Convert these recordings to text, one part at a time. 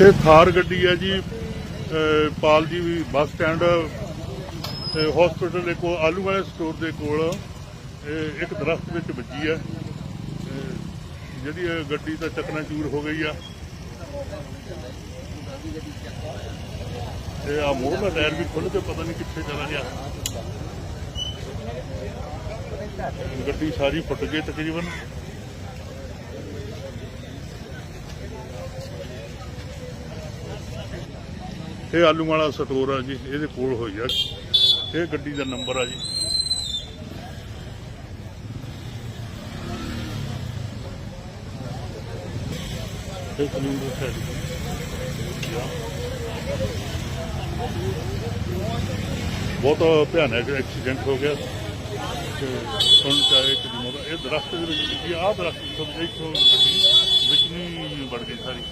ਇਹ ਥਾਰ ਗੱਡੀ ਹੈ ਜੀ। Pal ji bus stand hospital ਦੇ ਕੋਲ, ਆਲੂ ਵਾਲੇ ਸਟੋਰ ਦੇ ਕੋਲ ਇੱਕ ਦਰਖਤ ਵਿੱਚ ਵੱਜੀ ਹੈ। ਜਿਹੜੀ ਇਹ ਗੱਡੀ ਦਾ ਚੂਰ ਹੋ ਗਈ ਆ। ਤੇ ਆ ਮੋੜ ਦਾ ਟਾਇਰ ਵੀ ਖੁੱਲ ਕੇ ਪਤਾ ਨਹੀਂ ਕਿੱਥੇ ਚਲਾ ਗਿਆ। ਗੱਡੀ ਸਾਰੀ ਫੁੱਟ ਗਈ ਤਕਰੀਬਨ। ਇਹ ਆਲੂ ਵਾਲਾ ਸਟੋਰ ਆ ਜੀ, ਇਹਦੇ ਕੋਲ ਹੋਈ ਆ। ਇਹ ਗੱਡੀ ਦਾ ਨੰਬਰ ਆ ਜੀ। ਇਹ ਕਲਿੰਦਰ ਸਾਈਡ ਬਹੁਤ ਭਿਆਨਕ ਐਕਸੀਡੈਂਟ ਹੋ ਗਿਆ। ਤੇ ਸੁਣ ਚਾਹੇ ਕਿ ਮੋੜ ਇਹ ਦਰਖਤ ਦੇ ਵਿੱਚ ਲੱਗੀ ਆਹ ਦਰਖਤ ਤੋਂ ਇੱਥੋਂ ਗੱਡੀ ਵਿੱਚ ਨਹੀਂ ਵੜ ਗਈ ਸਾਰੀ।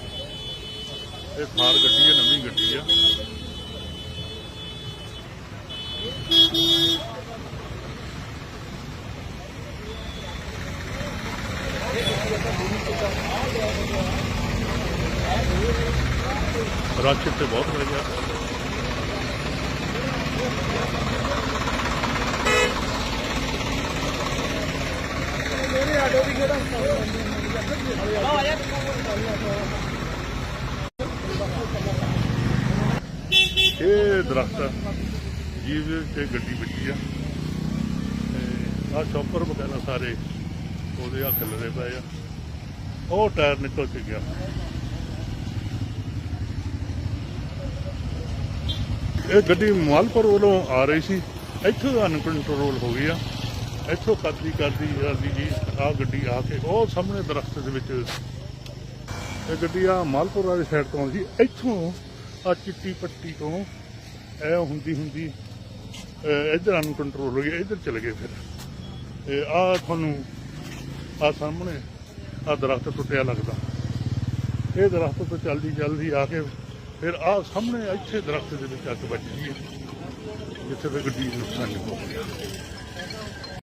ਇਹ ਥਾਰ ਗੱਡੀ ਆ ਰਾਕਟ ਤੇ ਬਹੁਤ ਹੋ ਗਿਆ ਇਹ ਦਰਖਤ ਜਿਹਦੇ ਤੇ ਗੱਡੀ ਵੱਜੀ ਆ। ਤੇ ਆਹ ਚੌਪਰ ਵਗੈਰਾ ਸਾਰੇ ਉਹਦੇ ਆ ਲੜੇ ਪਏ ਆ। ਉਹ ਟਾਇਰ ਨਿਕਲ ਕੇ ਗਿਆ। ਇਹ ਗੱਡੀ ਮਾਲਪੁਰ ਵੱਲੋਂ ਆ ਰਹੀ ਸੀ। ਇੱਥੋਂ ਅਨਕੰਟਰੋਲ ਹੋ ਗਈ ਆ। ਇੱਥੋਂ ਕਰਦੀ ਕਰਦੀ ਕਰਦੀ ਜੀ ਆ ਗੱਡੀ ਆ ਕੇ ਉਹ ਸਾਹਮਣੇ ਦਰਖਤ ਦੇ ਵਿੱਚ ਇਹ ਗੱਡੀ ਆ ਮਾਲਪੁਰ ਵਾਲੀ ਸਾਈਡ ਤੋਂ ਆਉਂਦੀ। ਇੱਥੋਂ ਆ ਚਿੱਟੀ ਪੱਟੀ ਤੋਂ ਐ ਹੁੰਦੀ ਹੁੰਦੀ, ਅਹ ਇੱਧਰ ਅਨਕੰਟਰੋਲ ਹੋ ਗਈ, ਇੱਧਰ ਚਲੇ ਗਏ ਫਿਰ। ਇਹ ਆ ਤੁਹਾਨੂੰ ਆ ਸਾਹਮਣੇ ਆ ਦਰਖਤ ਟੁੱਟਿਆ ਲੱਗਦਾ। ਇਹ ਦਰਖਤ ਤੋਂ ਚਲਦੀ ਚਲਦੀ ਆ ਕੇ ਫਿਰ ਆ ਸਾਹਮਣੇ ਇੱਥੇ ਦਰਖਤ ਦੇ ਵਿੱਚ ਅੱਗ ਵੱਜੀ ਗਈ। ਜਿੱਥੇ ਤੇ ਗੱਡੀ ਨੁਕਸਾਨ ਹੋ ਗਿਆ